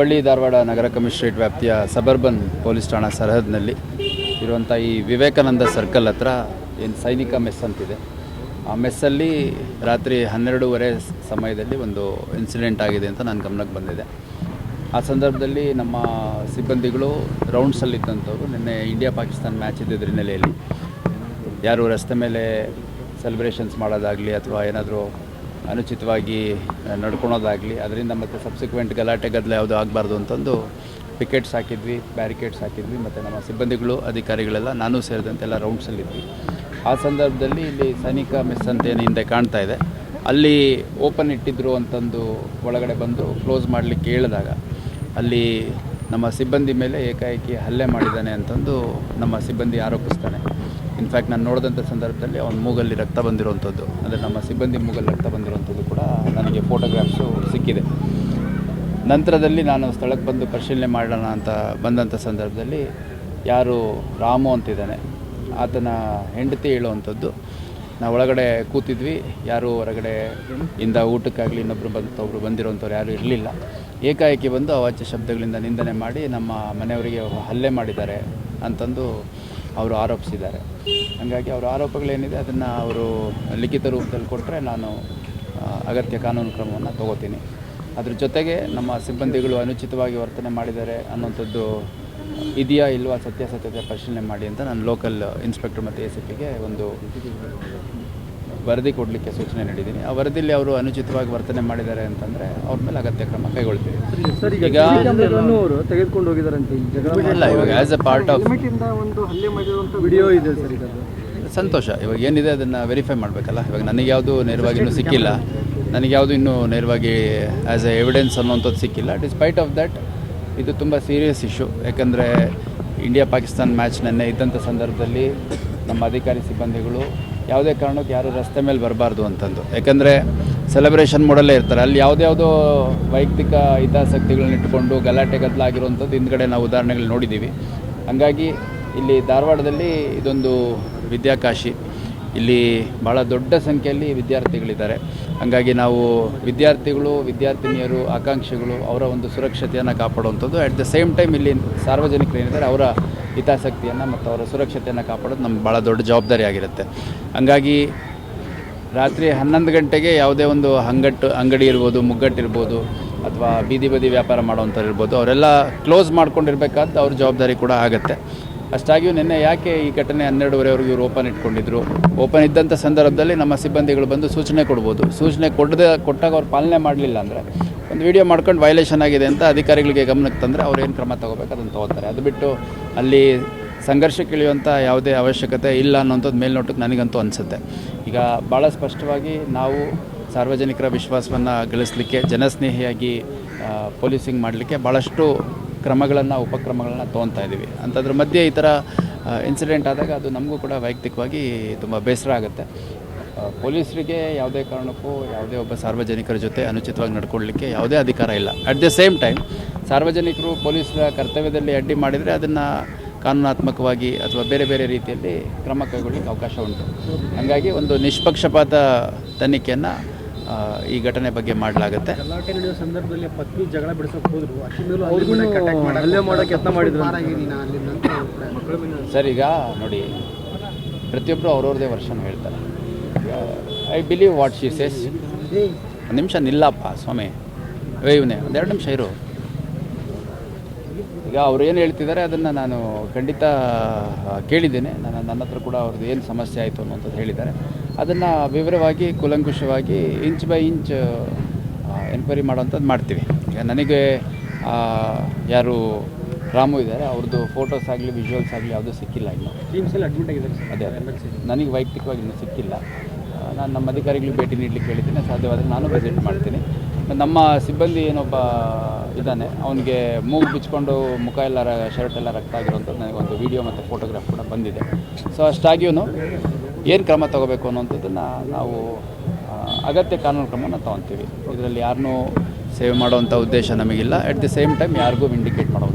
ಹುಬ್ಬಳ್ಳಿ ಧಾರವಾಡ ನಗರ ಕಮಿಷನರೇಟ್ ವ್ಯಾಪ್ತಿಯ suburban police ಠಾಣಾ ಸರಹದ್ನಲ್ಲಿ ಇರುವಂಥ ಈ ವಿವೇಕಾನಂದ ಸರ್ಕಲ್ ಹತ್ರ ಏನು ಸೈನಿಕ ಮೆಸ್ ಅಂತಿದೆ. ಆ ಮೆಸ್ಸಲ್ಲಿ ರಾತ್ರಿ ಹನ್ನೆರಡೂವರೆ ಸಮಯದಲ್ಲಿ ಒಂದು ಇನ್ಸಿಡೆಂಟ್ ಆಗಿದೆ ಅಂತ ನನ್ನ ಗಮನಕ್ಕೆ ಬಂದಿದೆ. ಆ ಸಂದರ್ಭದಲ್ಲಿ ನಮ್ಮ ಸಿಬ್ಬಂದಿಗಳು ರೌಂಡ್ಸಲ್ಲಿದ್ದಂಥವ್ರು, ನಿನ್ನೆ ಇಂಡಿಯಾ ಪಾಕಿಸ್ತಾನ್ ಮ್ಯಾಚ್ ಇದ್ದಿದ್ದ ಹಿನ್ನೆಲೆಯಲ್ಲಿ ಯಾರು ರಸ್ತೆ ಮೇಲೆ ಸೆಲೆಬ್ರೇಷನ್ಸ್ ಮಾಡೋದಾಗಲಿ ಅಥವಾ ಏನಾದರೂ ಅನುಚಿತವಾಗಿ ನಡ್ಕೊಳೋದಾಗಲಿ, ಅದರಿಂದ ಮತ್ತು ಸಬ್ಸಿಕ್ವೆಂಟ್ ಗಲಾಟೆ, ಗದ್ದಲ ಯಾವುದು ಆಗಬಾರ್ದು ಅಂತಂದು ಪಿಕೆಟ್ಸ್ ಹಾಕಿದ್ವಿ ಬ್ಯಾರಿಕೇಡ್ಸ್ ಹಾಕಿದ್ವಿ, ಮತ್ತು ನಮ್ಮ ಸಿಬ್ಬಂದಿಗಳು, ಅಧಿಕಾರಿಗಳೆಲ್ಲ, ನಾನು ಸೇರಿದಂತೆ ಎಲ್ಲ ರೌಂಡ್ಸಲ್ಲಿದ್ವಿ ಆ ಸಂದರ್ಭದಲ್ಲಿ ಇಲ್ಲಿ ಸೈನಿಕ ಮಿಸ್ ಅಂತ ಏನು ಹಿಂದೆ ಕಾಣ್ತಾ ಇದೆ. ಅಲ್ಲಿ ಓಪನ್ ಇಟ್ಟಿದ್ರು ಅಂತಂದು ಒಳಗಡೆ ಬಂದು ಕ್ಲೋಸ್ ಮಾಡಲಿಕ್ಕೆ ಹೇಳಿದಾಗ, ಅಲ್ಲಿ ನಮ್ಮ ಸಿಬ್ಬಂದಿ ಮೇಲೆ ಏಕಾಏಕಿ ಹಲ್ಲೆ ಮಾಡಿದ್ದಾನೆ ಅಂತಂದು ನಮ್ಮ ಸಿಬ್ಬಂದಿ ಆರೋಪಿಸ್ತಾನೆ. ಇನ್ಫ್ಯಾಕ್ಟ್ ನಾನು ನೋಡಿದಂಥ ಸಂದರ್ಭದಲ್ಲಿ ಅವನ ಮೂಗಲ್ಲಿ ರಕ್ತ ಬಂದಿರುವಂಥದ್ದು ಅಂದರೆ ನಮ್ಮ ಸಿಬ್ಬಂದಿ ಮೂಗಲ್ಲಿ ರಕ್ತ ಬಂದಿರುವಂಥದ್ದು ಕೂಡ ನನಗೆ ಫೋಟೋಗ್ರಾಫ್ಸು ಸಿಕ್ಕಿದೆ. ನಂತರದಲ್ಲಿ ನಾನು ಸ್ಥಳಕ್ಕೆ ಬಂದು ಪರಿಶೀಲನೆ ಮಾಡೋಣ ಅಂತ ಬಂದಂಥ ಸಂದರ್ಭದಲ್ಲಿ ಯಾರು ರಾಮು ಅಂತಿದ್ದಾನೆ. ಆತನ ಹೆಂಡತಿ ಹೇಳುವಂಥದ್ದು ನಾವು ಒಳಗಡೆ ಕೂತಿದ್ವಿ, ಯಾರು ಹೊರಗಡೆ ಇಂದ ಊಟಕ್ಕಾಗಲಿ ಇನ್ನೊಬ್ಬರು ಬಂದು ಒಬ್ಬರು ಬಂದಿರೋಂಥವ್ರು ಯಾರೂ ಇರಲಿಲ್ಲ. ಏಕಾಏಕಿ ಬಂದು ಅವಾಚ್ಯ ಶಬ್ದಗಳಿಂದ ನಿಂದನೆ ಮಾಡಿ ನಮ್ಮ ಮನೆಯವರಿಗೆ ಹಲ್ಲೆ ಮಾಡಿದ್ದಾರೆ ಅಂತಂದು ಅವರು ಆರೋಪಿಸಿದ್ದಾರೆ. ಹಾಗಾಗಿ ಅವರ ಆರೋಪಗಳೇನಿದೆ ಅದನ್ನು ಅವರು ಲಿಖಿತ ರೂಪದಲ್ಲಿ ಕೊಟ್ಟರೆ ನಾನು ಅಗತ್ಯ ಕಾನೂನು ಕ್ರಮವನ್ನು ತಗೋತೀನಿ. ಅದ್ರ ಜೊತೆಗೆ ನಮ್ಮ ಸಿಬ್ಬಂದಿಗಳು ಅನುಚಿತವಾಗಿ ವರ್ತನೆ ಮಾಡಿದ್ದಾರೆ ಅನ್ನೋಂಥದ್ದು ಇದೆಯಾ ಇಲ್ವಾ ಸತ್ಯಾಸತ್ಯತೆ ಪರಿಶೀಲನೆ ಮಾಡಿ ಅಂತ ನಾನು ಲೋಕಲ್ ಇನ್ಸ್ಪೆಕ್ಟರ್ ಮತ್ತು ಎ ಸಿ ಪಿಗೆ ಒಂದು ವರದಿ ಕೊಡಲಿಕ್ಕೆ ಸೂಚನೆ ನೀಡಿದ್ದೀನಿ. ಆ ವರದಿಯಲ್ಲಿ ಅವರು ಅನುಚಿತವಾಗಿ ವರ್ತನೆ ಮಾಡಿದ್ದಾರೆ ಅಂತಂದರೆ ಅವ್ರ ಮೇಲೆ ಅಗತ್ಯ ಕ್ರಮ ಕೈಗೊಳ್ತೀವಿ. ಸರ್ ಈಗ ತೆಗೆದುಕೊಂಡು ಇಲ್ಲ ಇವಾಗ as a part of video ಇದೆ ಸರ್ ಸಂತೋಷ. ಇವಾಗ ಏನಿದೆ ಅದನ್ನು ವೆರಿಫೈ ಮಾಡಬೇಕಲ್ಲ. ಇವಾಗ ನನಗೆ ಯಾವುದು ನೇರವಾಗಿ ಇನ್ನೂ ಸಿಕ್ಕಿಲ್ಲ. ನನಗೆ ಯಾವುದು ಇನ್ನೂ ನೇರವಾಗಿ ಆ್ಯಸ್ ಎ ಎವಿಡೆನ್ಸ್ ಅನ್ನೋಂಥದ್ದು ಸಿಕ್ಕಿಲ್ಲ. ಡಿಸ್ಪೈಟ್ ಆಫ್ ದ್ಯಾಟ್ ಇದು ತುಂಬ ಸೀರಿಯಸ್ ಇಶ್ಯೂ ಯಾಕಂದರೆ ಇಂಡಿಯಾ ಪಾಕಿಸ್ತಾನ್ ಮ್ಯಾಚ್ ನೆನ್ನೆ ಇದ್ದಂಥ ಸಂದರ್ಭದಲ್ಲಿ ನಮ್ಮ ಅಧಿಕಾರಿ ಸಿಬ್ಬಂದಿಗಳು ಯಾವುದೇ ಕಾರಣಕ್ಕೆ ಯಾರು ರಸ್ತೆ ಮೇಲೆ ಬರಬಾರ್ದು ಅಂತಂದು. ಯಾಕಂದರೆ ಸೆಲೆಬ್ರೇಷನ್ ಮೋಡಲ್ಲೇ ಇರ್ತಾರೆ. ಅಲ್ಲಿ ಯಾವುದ್ಯಾವುದೋ ವೈಯಕ್ತಿಕ ಹಿತಾಸಕ್ತಿಗಳನ್ನ ಇಟ್ಕೊಂಡು ಗಲಾಟೆ ಗದ್ದಲಾಗಿರುವಂಥದ್ದು ಹಿಂದ್ಗಡೆ ನಾವು ಉದಾಹರಣೆಗಳು ನೋಡಿದ್ದೀವಿ. ಹಂಗಾಗಿ ಇಲ್ಲಿ ಧಾರವಾಡದಲ್ಲಿ ಇದೊಂದು ವಿದ್ಯಾಕಾಶಿ. ಇಲ್ಲಿ ಭಾಳ ದೊಡ್ಡ ಸಂಖ್ಯೆಯಲ್ಲಿ ವಿದ್ಯಾರ್ಥಿಗಳಿದ್ದಾರೆ. ಹಾಗಾಗಿ ನಾವು ವಿದ್ಯಾರ್ಥಿಗಳು, ವಿದ್ಯಾರ್ಥಿನಿಯರು, ಆಕಾಂಕ್ಷಿಗಳು ಅವರ ಒಂದು ಸುರಕ್ಷತೆಯನ್ನು ಕಾಪಾಡುವಂಥದ್ದು. ಅಟ್ ದ ಸೇಮ್ ಟೈಮ್ ಇಲ್ಲಿ ಸಾರ್ವಜನಿಕರು ಏನಿದ್ದಾರೆ, ಅವರ ಹಿತಾಸಕ್ತಿಯನ್ನು ಮತ್ತು ಅವರ ಸುರಕ್ಷತೆಯನ್ನು ಕಾಪಾಡೋದು ನಮ್ಗೆ ಭಾಳ ದೊಡ್ಡ ಜವಾಬ್ದಾರಿ ಆಗಿರುತ್ತೆ. ಹಂಗಾಗಿ ರಾತ್ರಿ ಹನ್ನೊಂದು ಗಂಟೆಗೆ ಯಾವುದೇ ಒಂದು ಹಂಗಟ್ಟು, ಅಂಗಡಿ ಇರ್ಬೋದು ಮುಗ್ಗಟ್ಟಿರ್ಬೋದು ಅಥವಾ ಬೀದಿ ಬದಿ ವ್ಯಾಪಾರ ಮಾಡೋವಂಥವ್ರು ಇರ್ಬೋದು, ಅವರೆಲ್ಲ ಕ್ಲೋಸ್ ಮಾಡ್ಕೊಂಡಿರ್ಬೇಕಾದ ಅವ್ರ ಜವಾಬ್ದಾರಿ ಕೂಡ ಆಗುತ್ತೆ. ಅಷ್ಟಾಗಿಯೂ ನಿನ್ನೆ ಯಾಕೆ ಈ ಘಟನೆ ಹನ್ನೆರಡುವರೆವರೆಗೂ ಇವರು ಓಪನ್ ಇಟ್ಕೊಂಡಿದ್ರು? ಓಪನ್ ಇದ್ದಂಥ ಸಂದರ್ಭದಲ್ಲಿ ನಮ್ಮ ಸಿಬ್ಬಂದಿಗಳು ಬಂದು ಸೂಚನೆ ಕೊಡ್ಬೋದು. ಸೂಚನೆ ಕೊಡದೆ, ಕೊಟ್ಟಾಗ ಅವ್ರು ಪಾಲನೆ ಮಾಡಲಿಲ್ಲ ಅಂದರೆ ಒಂದು ವಿಡಿಯೋ ಮಾಡ್ಕೊಂಡು ವೈಲೇಷನ್ ಆಗಿದೆ ಅಂತ ಅಧಿಕಾರಿಗಳಿಗೆ ಗಮನಕ್ಕೆ ತಂದರೆ ಅವ್ರು ಏನು ಕ್ರಮ ತಗೋಬೇಕು? ಅದನ್ನು ತಗೋತಾರೆ. ಅದು ಬಿಟ್ಟು ಅಲ್ಲಿ ಸಂಘರ್ಷಕ್ಕೆ ಇಳಿಯುವಂಥ ಯಾವುದೇ ಅವಶ್ಯಕತೆ ಇಲ್ಲ ಅನ್ನೋಂಥದ್ದು ಮೇಲ್ನೋಟಕ್ಕೆ ನನಗಂತೂ ಅನಿಸುತ್ತೆ. ಈಗ ಭಾಳ ಸ್ಪಷ್ಟವಾಗಿ ನಾವು ಸಾರ್ವಜನಿಕರ ವಿಶ್ವಾಸವನ್ನು ಗಳಿಸಲಿಕ್ಕೆ, ಜನಸ್ನೇಹಿಯಾಗಿ ಪೊಲೀಸಿಂಗ್ ಮಾಡಲಿಕ್ಕೆ ಭಾಳಷ್ಟು ಕ್ರಮಗಳನ್ನು, ಉಪಕ್ರಮಗಳನ್ನು ತೊಗೊತಾ ಇದ್ದೀವಿ ಅಂಥದ್ರ ಮಧ್ಯೆ ಈ ಥರ ಇನ್ಸಿಡೆಂಟ್ ಆದಾಗ ಅದು ನಮಗೂ ಕೂಡ ವೈಯಕ್ತಿಕವಾಗಿ ತುಂಬ ಬೇಸರ ಆಗುತ್ತೆ. ಪೊಲೀಸರಿಗೆ ಯಾವುದೇ ಕಾರಣಕ್ಕೂ ಯಾವುದೇ ಒಬ್ಬ ಸಾರ್ವಜನಿಕರ ಜೊತೆ ಅನುಚಿತವಾಗಿ ನಡ್ಕೊಳ್ಳಿಕ್ಕೆ ಯಾವುದೇ ಅಧಿಕಾರ ಇಲ್ಲ. ಅಟ್ ದ ಸೇಮ್ ಟೈಮ್ ಸಾರ್ವಜನಿಕರು ಪೊಲೀಸರ ಕರ್ತವ್ಯದಲ್ಲಿ ಅಡ್ಡಿ ಮಾಡಿದರೆ ಅದನ್ನು ಕಾನೂನಾತ್ಮಕವಾಗಿ ಅಥವಾ ಬೇರೆ ಬೇರೆ ರೀತಿಯಲ್ಲಿ ಕ್ರಮ ಕೈಗೊಳ್ಳಲಿಕ್ಕೆ ಅವಕಾಶ ಉಂಟು. ಹಾಗಾಗಿ ಒಂದು ನಿಷ್ಪಕ್ಷಪಾತ ತನಿಖೆಯನ್ನು ಈ ಘಟನೆ ಬಗ್ಗೆ ಮಾಡಲಾಗುತ್ತೆ. ಗಲಾಟೆ ಸಂದರ್ಭದಲ್ಲಿ ಪತ್ನಿ ಜಗಳ ಬಿಡಿಸೋಕೆ ಹೋದ್ರು. ಅಕ್ಕಿ ಮೇಲೂ ಹಲ್ಲೆ ಮಾಡೋಕೆ ಯತ್ನ ಮಾಡಿದ್ರು ಸರ್ ಈಗ ನೋಡಿ ಪ್ರತಿಯೊಬ್ಬರು ಅವ್ರವ್ರದೇ ವರ್ಷನ ಹೇಳ್ತಾರೆ. I believe what she says ಒಂದು ನಿಮಿಷ ನಿಲ್ಲಪ್ಪ ಸ್ವಾಮಿ. ವೇವ್ನೇ ಇವನೇ ಒಂದೆರಡು ನಿಮಿಷ ಇರು. ಈಗ ಅವ್ರು ಏನು ಹೇಳ್ತಿದ್ದಾರೆ ಅದನ್ನು ನಾನು ಖಂಡಿತ ಕೇಳಿದ್ದೇನೆ. ನಾನು ನನ್ನ ಹತ್ರ ಕೂಡ ಅವ್ರದ್ದು ಏನು ಸಮಸ್ಯೆ ಆಯಿತು ಅನ್ನೋಂಥದ್ದು ಹೇಳಿದ್ದಾರೆ. ಅದನ್ನು ವಿವರವಾಗಿ ಕೂಲಂಕುಷವಾಗಿ ಇಂಚ್ ಬೈ ಇಂಚ್ ಎನ್ಕ್ವೈರಿ ಮಾಡೋವಂಥದ್ದು ಮಾಡ್ತೀವಿ. ಈಗ ನನಗೆ ಯಾರು ರಾಮು ಇದ್ದಾರೆ ಅವ್ರದ್ದು ಫೋಟೋಸ್ ಆಗಲಿ ವಿಜುವಲ್ಸ್ ಆಗಲಿ ಯಾವುದೂ ಸಿಕ್ಕಿಲ್ಲ ಇನ್ನು. ಅಡ್ಮಿಟ್ ಆಗಿದ್ದಾರೆ. ಅದೇ ಅದೇ. ನನಗೆ ವೈಯಕ್ತಿಕವಾಗಿ ಇನ್ನೂ ಸಿಕ್ಕಿಲ್ಲ. ನಾನು ನಮ್ಮ ಅಧಿಕಾರಿಗಳಿಗೆ ಭೇಟಿ ನೀಡಲಿಕ್ಕೆ ಹೇಳಿದ್ದೀನಿ ಸಾಧ್ಯವಾದರೆ ನಾನು ವಿಸಿಟ್ ಮಾಡ್ತೀನಿ. ನಮ್ಮ ಸಿಬ್ಬಂದಿ ಏನೊಬ್ಬ ಇದ್ದಾನೆ ಅವನಿಗೆ ಮೂಗು ಬಿಚ್ಕೊಂಡು ಮುಖ ಎಲ್ಲ ರ ಶರ್ಟ್ ಎಲ್ಲ ರಕ್ತ ಆಗಿರುವಂಥದ್ದು ನನಗೊಂದು ವಿಡಿಯೋ ಮತ್ತು ಫೋಟೋಗ್ರಾಫ್ ಕೂಡ ಬಂದಿದೆ. ಸೊ ಅಷ್ಟಾಗಿಯೂ ಏನು ಕ್ರಮ ತಗೋಬೇಕು ಅನ್ನೋಂಥದ್ದನ್ನು ನಾವು ಅಗತ್ಯ ಕಾನೂನು ಕ್ರಮನ ತೊಗೊತೀವಿ. ಇದರಲ್ಲಿ ಯಾರನ್ನೂ ಸೇವ್ ಮಾಡುವಂಥ ಉದ್ದೇಶ ನಮಗಿಲ್ಲ. ಅಟ್ ದಿ ಸೇಮ್ ಟೈಮ್ ಯಾರಿಗೂ ಇಂಡಿಕೇಟ್ ಮಾಡುವಂಥ